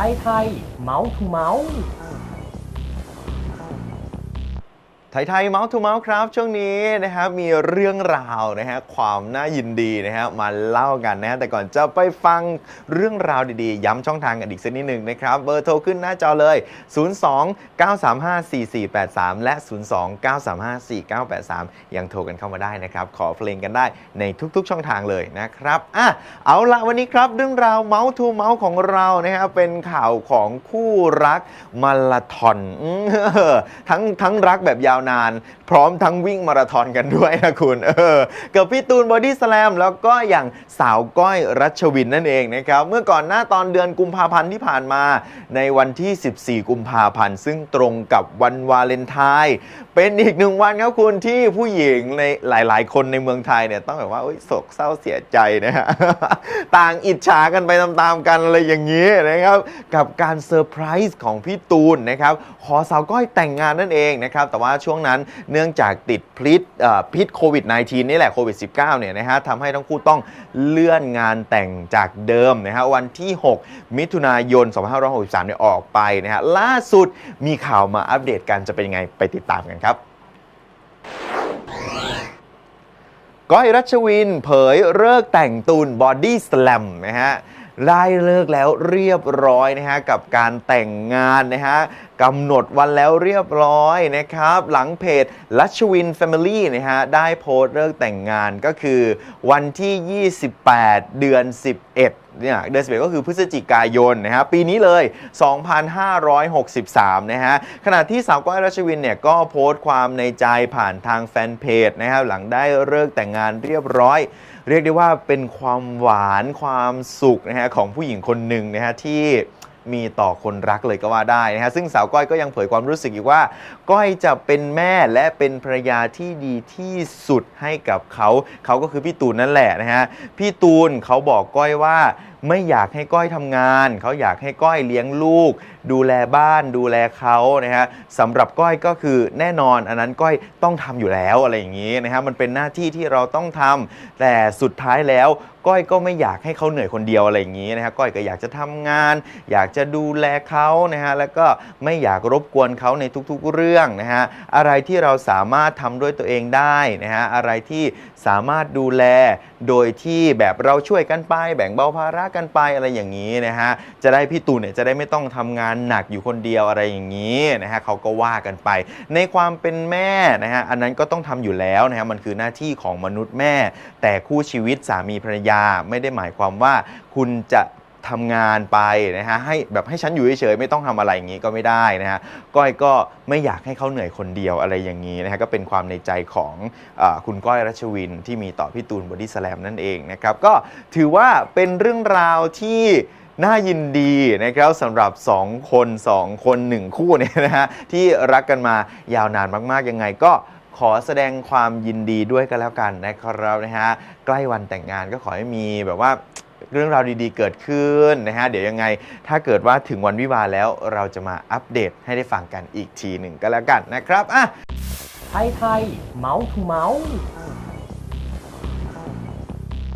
ไทยไทยเมาส์ทูเมาส์ ยไทยเมาส์ทูเมาส์ครับ ช่วงนี้นะครับมีเรื่องราวนะฮะความน่ายินดีนะฮะมาเล่ากันนะฮะแต่ก่อนจะไปฟังเรื่องราวดีๆ ย้ำช่องทางกันอีกสักนิดหนึ่งนะครับ เบอร์โทรขึ้นหน้าจอเลย 02 935 4483 และ 02 935 4983 ยังโทรกันเข้ามาได้นะครับ ขอเพลงกันได้ในทุกๆช่องทางเลยนะครับอะเอาละวันนี้ครับเรื่องราวเมาส์ทูเมาส์ของเรานะครับเป็นข่าวของคู่รักมาราธอนทั้งทั้งรักแบบยาวนาน พร้อมทั้งวิ่งมาราธอนกันด้วยนะคุณเออกับพี่ตูนบอดี้สแลมแล้วก็อย่างสาวก้อยรัชวินนั่นเองนะครับ เมื่อก่อนหน้าตอนเดือนกุมภาพันธ์ที่ผ่านมา ในวันที่ 14 กุมภาพันธ์ ซึ่งตรงกับวันวาเลนไทน์เป็นอีกหนึ่งวันครับคุณที่ผู้หญิงในหลาย ๆ คนในเมืองไทยเนี่ยต้องแบบว่าโศกเศร้าเสียใจนะฮะต่างอิจฉากันไปตามๆกันอะไรอย่างนี้นะครับกับการเซอร์ไพรส์ของพี่ตูนนะครับขอสาวก้อยแต่งงานนั่นเองนะครับแต่ว่าช่วงนั้นเนื่องจากติดพิษพิษโควิด -19 นี่แหละโควิด -19 เนี่ยนะฮะทำให้ทั้งคู่ต้องเลื่อนงานแต่งจากเดิมนะฮะวันที่ 6 มิถุนายน 2563เนี่ยออกไปนะฮะล่าสุดมีข่าวมาอัปเดตกันจะเป็นยังไงไปติดตามกันครับก้อยรัชวินเผยเลิกแต่งตูนบอดี้สแลมนะฮะ ได้เลิกแล้วเรียบร้อยนะฮะกับการแต่งงานนะฮะกำหนดวันแล้วเรียบร้อยนะครับ หลังเพจรัชวิน Family นะฮะได้โพสต์เลิกแต่งงานก็คือวันที่ 28 เดือน 11 เนี่ยเดือน11 ก็คือพฤศจิกายนนะฮะปีนี้เลย 2563 นะฮะขณะที่สาวก้อยรัชวินเนี่ยก็โพสต์ความในใจผ่านทางแฟนเพจนะครับหลังได้เลิกแต่งงานเรียบร้อย เรียกได้ว่าเป็นความหวานความสุขนะฮะของผู้หญิงคนหนึ่งนะฮะที่ มีต่อคนรักเลยก็ว่าได้นะฮะซึ่งสาวก้อยก็ยังเผยความรู้สึกอีกว่า ก้อยจะเป็นแม่และเป็นภรรยาที่ดีที่สุดให้กับเขา เขาก็คือพี่ตูนนั่นแหละนะฮะพี่ตูนเขาบอกก้อยว่าไม่อยากให้ก้อยทำงาน เขาอยากให้ก้อยเลี้ยงลูก ดูแลบ้านดูแลเขานะฮะสำหรับก้อยก็คือแน่นอนอันนั้นก้อยต้องทำอยู่แล้วอะไรอย่างนี้นะฮะมันเป็นหน้าที่ที่เราต้องทำแต่สุดท้ายแล้วก้อยก็ไม่อยากให้เขาเหนื่อยคนเดียวอะไรอย่างนี้นะฮะก้อยก็อยากจะทำงาน อยากจะดูแลเขานะฮะแล้วก็ไม่อยากรบกวนเขาในทุกๆเรื่องนะฮะอะไรที่เราสามารถทำด้วยตัวเองได้นะฮะอะไรที่สามารถดูแลโดยที่แบบเราช่วยกันไปแบ่งเบาภาระกันไปอะไรอย่างนี้นะฮะจะได้พี่ตูนเนี่ยจะได้ไม่ต้องทำงานหนักอยู่คนเดียวอะไรอย่างนี้นะฮะเขาก็ว่ากันไป ในความเป็นแม่นะฮะอันนั้นก็ต้องทำอยู่แล้วนะฮะมันคือหน้าที่ของมนุษย์แม่ แต่คู่ชีวิตสามีภรรยาไม่ได้หมายความว่าคุณจะ ทำงานไปนะฮะให้แบบให้ฉันอยู่เฉยๆไม่ต้องทำอะไรอย่างนี้ก็ไม่ได้นะฮะก้อยก็ไม่อยากให้เขาเหนื่อยคนเดียวอะไรอย่างนี้นะฮะก็เป็นความในใจของออคุณก้อยรัชวินที่มีต่อพี่ตูนบอดี้สแลมนั่นเองนะครับก็ถือว่าเป็นเรื่องราวที่น่ายินดีนะครับสำหรับ 2 คน 2 คน 1 คู่เนี่ยนะฮะที่รักกันมายาวนานมาก ๆ ยังไงก็ขอแสดงความยินดีด้วยกันแล้วกันนะครับนะฮะใกล้วันแต่งงานก็ขอให้มีแบบว่า เรื่องราวดีๆ เกิดขึ้นนะฮะเดี๋ยวยังไง ถ้าเกิดว่าถึงวันวิวาแล้วเราจะมาอัปเดตให้ได้ฟังกันอีกทีหนึ่งก็แล้วกันนะครับอะไทยไทยเมาส์ทูเมาส์